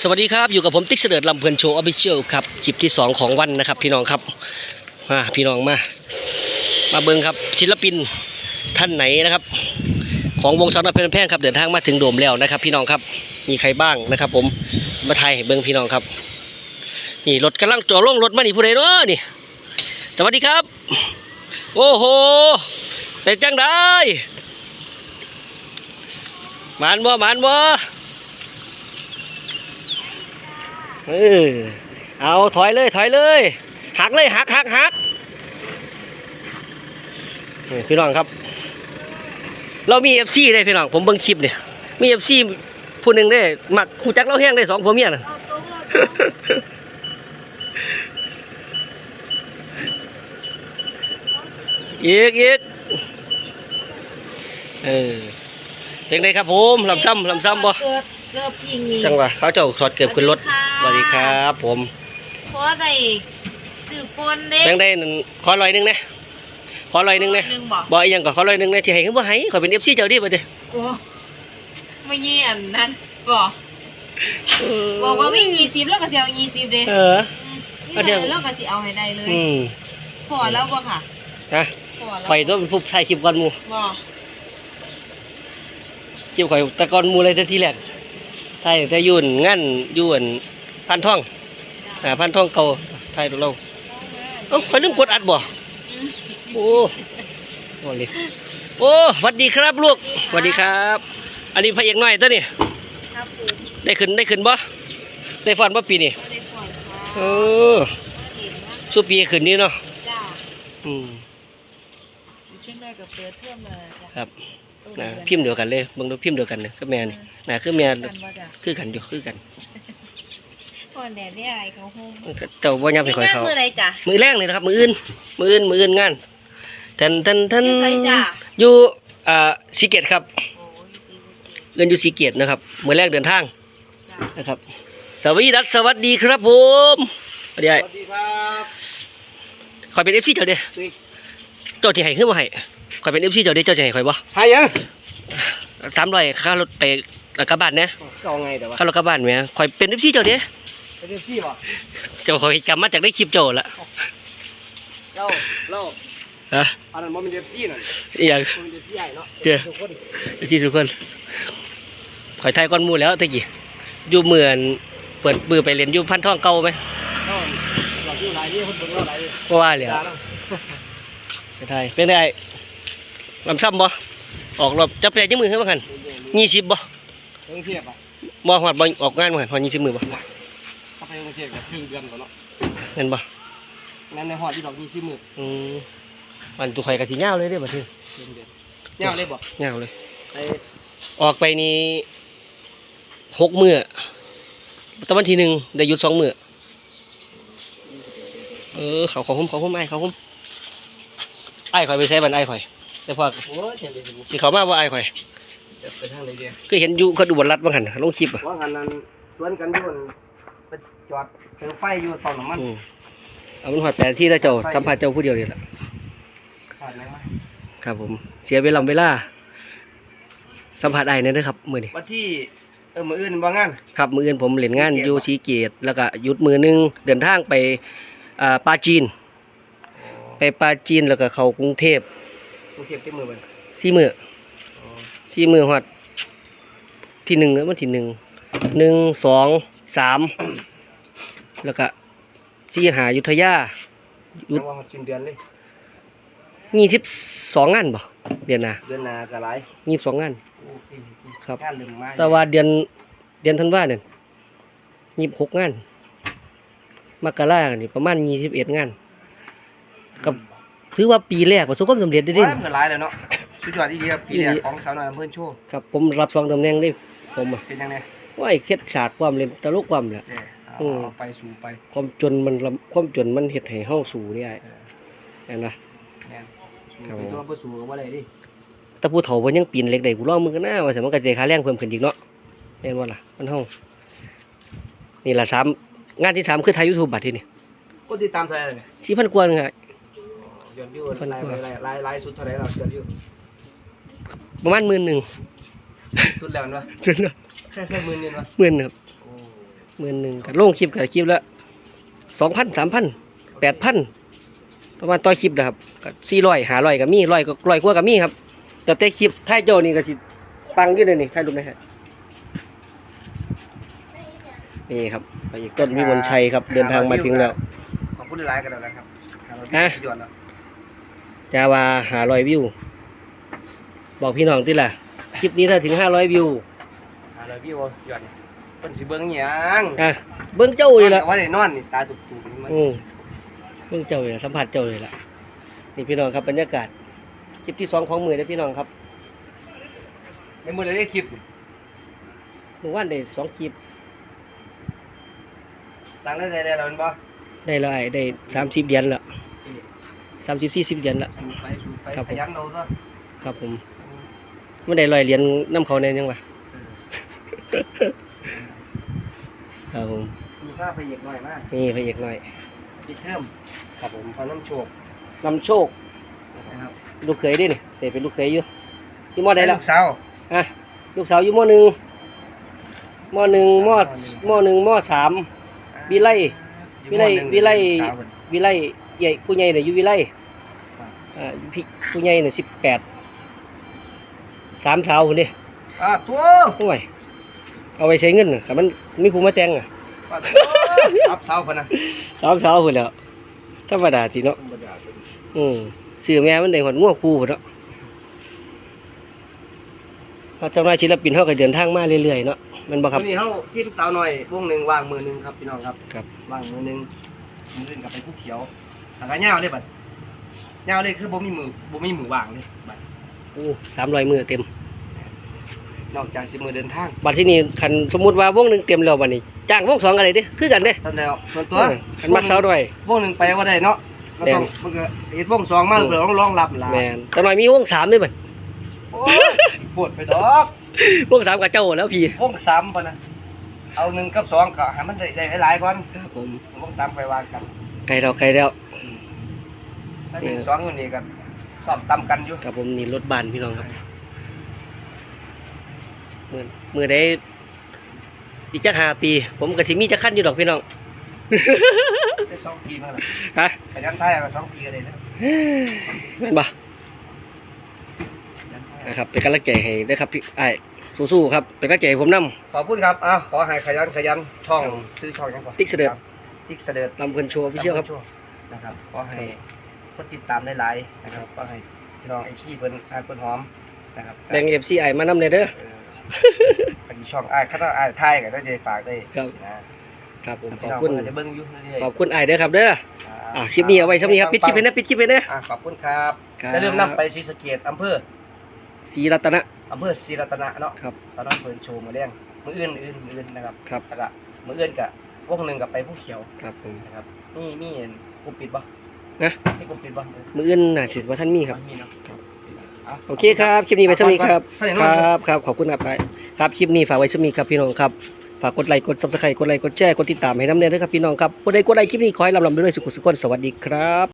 สวัสดีครับ อยู่กับผมติ๊กเสดิร์ดลำเพลินโชว์ออฟฟิเชียลครับคลิปที่ 2 ของวันนะครับ พี่น้องครับมาพี่น้องมา มาเบิ้งครับศิลปินท่านไหนนะครับ ของวงสาวน้อยเพลินแพงครับเดินทางมาถึงโดมแล้วนะครับ พี่น้องครับมีใครบ้างนะครับ ผมมาไทยเบิ้งพี่น้องครับ นี่รถกำลังจอดลงรถมานี่ผู้ใดเนาะนี่ สวัสดีครับ โอ้โหเป็นจังได้หมานบ่หมานบ่ เออเอาถอยเลยถอยเลยหักเลยหักหักหักนี่พี่น้องครับ เรามีเอฟซีได้พี่น้องผมเบิ่งคลิปเนี่ยมีเอฟซีผู้หนึ่งได้มักคู่จักเราแห้งได้สองผัวเมียน่ะอีกอีกเออเป็นไงครับผมลำซ้ำลำซ้ำบ่เกิดเกิดพิงนี่จังหวะเขาเจ้าถอดเกือบขึ้นรถส วัสดีครับ ผมเพราะได้สืบปนเด็แบงค์ได้นั่นขอร้อยหนึงนะขอร้อยหนึงนะหนึ่งบอกบอกอีหยังก็ขอร้อยหนึงนะที่ให้คือบ่ให้ขอยเป็น FC เจ้าดิบัดนี้โอ้ไม่ยี่อันนั้นบอกบอกว่าวิ่งยี่สิบแล้วก็สิเอายี่สิบเด้เออนี่เลยแล้วก็สิเอาให้ได้เลยอืมพอแล้วบ่ค่ะฮะพอแล้วข่อยต้องเป็นผู้ถ่ายคลิปก่อนหมู่บอกคลิปข่อยแต่ก่อนหมู่เลยแต่ทีแรกถ่ายแต่อยุ่นงานอยุ่น พันท่องอ่าพันท่องเก่าถ่ายดูเราเอ้าข่อยลืมกดอัดบ่อืมโอ้โอ้เลยโอ้สวัสดีครับลูกสวัสดีครับ อันนี้พระเอกน้อยตัวนี้ครับผมได้ขึ้นได้ขึ้นบ่ได้ฟอนบ่ปีนี้ก็ได้ปล่อยค่ะเออเห็นนะสู้ปีขึ้นนี่เนาะจ้าอืมอีกเช่นด้วยกับเปิดเทอมเลยจ้ะครับตู้นะเรียพิมพ์เดียวกันเลยเบิ่งดูพิมพ์เดียวกันเนี่ยคือแม่นี่นะคือแม่กันบ่จ้ะคือกันอยู่คือกัน ก่อนแดดได้อะไรเขาโฮมเจ้าบ่ยับให้ข่อยเขามืออะไรจ้ะมือแรงเลยนะครับ มืออื่น มืออื่น มืออื่นงานท่านท่านท่านอยู่ไสจ้ะอยู่อ่าสีเกตครับโอ้ยดีดีเงินอยู่สีเกตนะครับ มือแรกเดินทางจ้ะนะครับ สวัสดีดัสสวัสดีครับผมสวัสดีไอ้สวัสดีครับข่อยเป็น FC เจ้าเด้เจ้าสิให้คือบ่ให้ข่อยเป็น FC เจ้าเด้เจ้าจะให้ข่อยบ่หายัง300ค่ารถไปกลับบ้านนะก็เอาไงแต่ว่าค่ารถกลับบ้านแหมข่อยเป็น FC เจ้าเด้ ไปเรียนพี่ป่ะเจ้าข่อยจำมาจากได้คลิปเจ้าละเล่าเล่าฮะอันนั้นมันเป็นเรียนพี่นั่นอีหยังมันเป็นเรียนพี่ใหญ่เนาะเจ้าทุกคนที่ทุกคนข่อยไทยก้อนหมูแล้วตะกี้อยู่เหมือนเปิดมือไปเรียนอยู่พันท่องเก่าไหมเล่าหลับอยู่หลายนี่คนเบิ่งเราหลายนี่เพราะว่าเลยจ้าเนาะไปไทยเป็นไงลำซ้ำบ่ออกรอบจะไปยังมือให้บ้างหันยี่สิบบ่กรุงเทพอะบ่หอดบ่ออกงานบ้างหันหอดยี่สิบมือบ่ ถ้าไปกรุงเทพก็ครึ่งเดือนก่อนเนาะเห็นบ่งั้นในหอดที่ดอกยี่สิบมื้ออืมมันตัวข่อยกะสิยาวเลยเด้อบัดนี้เดือนเดือนยาวเลยบ่ยาวเลยไปออกไปนี่หกมือแตะวันที่หนึ่งได้หยุดสองมือเออเขาเขาคุ้มเขาคุ้มไอ้ายเขาคุ้มไอ้ายข่อยไปใช้บันไอ้ายข่อย แต่พอโอ้ยเจ็บเลยสิสิเขามาว่าไอ้ายข่อยจะไปทางไหนเดียวก็เห็นอยู่เขาดูบนรัดบ้างหันลงคลิปอะว่างันนั้นสวนกันอยู่บน ไปจอดเจอไฟอยู่ตอนน้ำมันอืมเอามันหอดแต่ที่ถ้าเจ้าสัมผัสเจ้าผู้เดียวนี่แหละผ่านไหมวะครับผมเสียเวลาเวลา สัมผัสไอ้ายเนี่ยนะครับมือนี่วันที่เออมื้ออื่นว่างาน ครับมืออื่นผมเล่นงานสีเกตอยู่สีเกตแล้วก็หยุดมือหนึงเดินทางไปอ่าปาจีน ไปปาจีนแล้วก็เข้ากรุงเทพกรุงเทพที่มือมันสี่มือ สี่มือหอดที่หนึ่งเอ้อมันที่หนึ่งหนึ่งสอง สามแล้วก็สี่หายุทธยาหยุดแต่ว่ามันสิ้นเดือนเลยยี่สิบสองงานบ่เดือนหน้าเดือนหน้าก็หลายยี่สิบสองงานครับ งานเริ่มมาแต่ว่าเดือนเดือนธันวาเนี่ยยี่สิบหกงานมกราเนี่ยประมาณยี่สิบเอ็ดงานกับถือว่าปีแรกประสบความสำเร็จได้ได้ดิดิมันก็หลายแล้วเนาะสุดยอดอีเดียปีแรกของสาวน้อยอำเภอโชว์ครับผมรับสองตำแหน่งได้ผมอะเป็นยังไง ว่าไอ้เคล็ดฉากความเล่นตลกความแหละ เด้เอาอืม เอาไปสู่ไปความจนมันลำความจนมันเฮ็ดให้เฮาสู้ได้เห็นปะแม่นสู่ครับไปผมตัวบ่สู่ก็บ่ได้ดิแต่ผู้เฒ่าเพิ่นยังปีนเหล็กได้กูลองมึงกันนะว่าซั่นมันก็จะได้ค่าแรงเพิ่มขึ้นอีกเนาะแม่นบ่ล่ะมันเฮานี่ล่ะสามงานที่สามคือถ่าย YouTube บัดทีนี่คนติดตามเท่าไหร่เนี่ย4,000กว่านึงอะ ยอดวิวคนไลกว่าน์ไลน์ไลน์ไลน์สุดเท่าไหร่เรายอดวิวประมาณหมื่นหนึ่งสุดแล้วเนาะสุดแล้ว แค่แค่หมื่นนึงเนาะหมื่นครับโอ้หมื่นหนึ่งกับลงคลิปกับคลิปละสองพันสามพันแปดพันประมาณต่อคลิปนะครับก็สี่ร้อยหาร้อยกับมีร้อยก็ร้อยกว่ากับมีครับแต่แต่คลิปท้ายเจ้านี่ก็สิปังอยู่เลยนี่ถ่ายรูปไหมครับนี่ครับไปอีกต้นวิมลชัยครับ เดินทางมาถึงแล้ว ขอบคุณหลายๆกันแล้วกันครับครับฮะยอดแล้วจาวาหาร้อยวิว บอกพี่น้องที่ล่ะ คลิปนี้ถ้าถึงห้าร้อยวิว หาเลยพี่โอยอดเพิ่นสิเบิ่งหยังอะเบิ้งเจ้าอยู่ละว่าได้นอนนี่ตาตุกๆนี่มันอืมเบิ้งเจ้าอยู่ละสัมผัสเจ้าอยู่ละนี่พี่น้องครับบรรยากาศคลิปที่สองของมือนะพี่น้องครับในมือเลยได้คลิปนี่เมื่อวานได้สองคลิปสั่งได้ได้แล้วแมันบ่ได้และไอ้ได้สามสิบเหรียญละสามสิบสี่สิบเหรียญละสูบไปสูบไปครับผมขยันเอาซะครับผมไม่ได้ลอยเหรียญน้ำเขาแน่ยังวะ ครับผมมีค่าไปอีกหน่อยมากนี่พระเอกหน่อยปิดเทอมครับผมพอน้ำโชคนำโชค นะครับลูกเขยด้วยนี่เสเป็นลูกเขยอยู่ที่มอได้แล้วลูกสาวอะลูกสาวอยู่มหนึ่งมหนึ่งมมหนึ่งมสามวิไลวิไลวิไล สาวเพิ่นวิไลใหญ่ผู้ใหญ่เนี่ยอยู่วิไลอ่าพี่ผู้ใหญ่เนี่ยสิบแปดสามสาวคนนี้อ่าตัวโอ้ย เอาไปใช้เงินน่ะคันมันมีผู้มาแต่งอะอ่าตัวรับสาวเพิ่นน่ะสามสาวคนแล้วธรรมดาทีเนาะธรรมดาเพิ่นอืมสื่อแม่มันได้หอดงัวคู่พุ่นเนาะเราจำนายศิลปินเขาก็เดินทางมาเรื่อยๆเนาะแมันบ่ครับ วันนี้เฮาที่ลูกสาวหน่อยวงหนึงวางมือหนึงครับพี่น้องครับครับ วางมือหนึงมืออื่นกับไปผู้เขียวหางกระยาวเลยบัดยาวเลยคือบ่มีมือบ่มีมือวางเลยบัดอู้สามร้อยมือเต็ม นอกจากสิมือเดินทางบัดที่นี่คันสมมุติว่าวงหนึ่งเต็มแล้วบัดนี้จ้างวงสองอะไรเด้คือกันเด้ตอนแล้วส่วนตัวเออคันมักเสาด้วยวงหนึงไปว่าได้เนาะก็ต้องแม่นมันก็เฮ็ดวงสองมาเพื่อรองรับล่ะแมนแต่หน่อยมีวงสามด้วยบัดโอ้ยปวดไปดอกวงสามกับเจ้าแล้วพี่วงสามปะนะเอาหนึ่งกับสองก็ให้มันได้ได้หลายๆก่อนครับผมวงสามไปวางกันไกลแล้วไกลแล้วแล้วหนึ่งสองอยู่นี่กันสอบตำกันอยู่ครับผมนี่รถบานพี่น้องครับ มือมือได้อีกจักห้าปี ผมก็สิมีจักขั้นอยู่ดอกพี่น้องได้สองปีมาแล้วฮะขยันไทยก็สองปีก็ได้แล้วแม่นบ่นะครับเป็นกำลังใจให้เด้อครับพี่ไอ้ายสู้ๆครับเป็นกำลังใจให้ผมนํขอบคุณครับอะขอให้ขยันขยันช่องซื้อช่องยังก่อนติ๊กเสด็จครับติ๊กเสด็จลำเพิ่นโชว์พี่เชื่อครับนะครับขอให้คนติดตามหลายๆนะครับขอให้พี่น้องไอพี่เพิ่นอ่านเพิ่นหอมนะครับแบ่ง FC ไอ้ายมานำเลยเด้อ เอออันนี้ช่องอ้ายคณะอ้ายไทยก็ได้ใจฝากได้ครับ นะครับผมขพี่อบน้องคุณเพิ่นก็จะเบิ่งอยู่เรื่อยๆขอบคุณไอ้ายเด้อครับเด้ออ่าคลิปนี้เอาไว้สักนี้ครับปิดคลิปไปนะปิดคลิปไปนะอะขอบคุณครับครับอย่าลืมนํไปศรีสะเกษอำเภอศรีรัตนะ อำเภอศรีรัตนะเนาะครับ สาวน้อยเพิ่นโชว์มาเลี้ยงมื้ออื่นอื่นมื้ออื่นนะครับครับ แล้วก็มื้ออื่นก็วงหนึงก็ไปผู้เขียวครับผม นะครับมีมีเห็นกลุ่มปิดบ่นะ มีกลุ่มปิดบ่มืออื่นน่าสิว่าท่านมีครับมีเนาะ โอเคครับคลิปนี้ไว้สักนี้ครับเท่าไหคเนาะรับครับขอบคุณครับไปครับคลิปนี้ฝากไว้สักนี้ครับพี่น้องครับฝากกดไลค์กดซับสไครต์กดไลค์กดแชร์กดติดตามให้น้ำเนียด้วยครับพี่น้องครับผู้ใดกดไลค์คลิปนี้ขอให้ลำลำด้วยสุขสุขคนสวัสดีครับ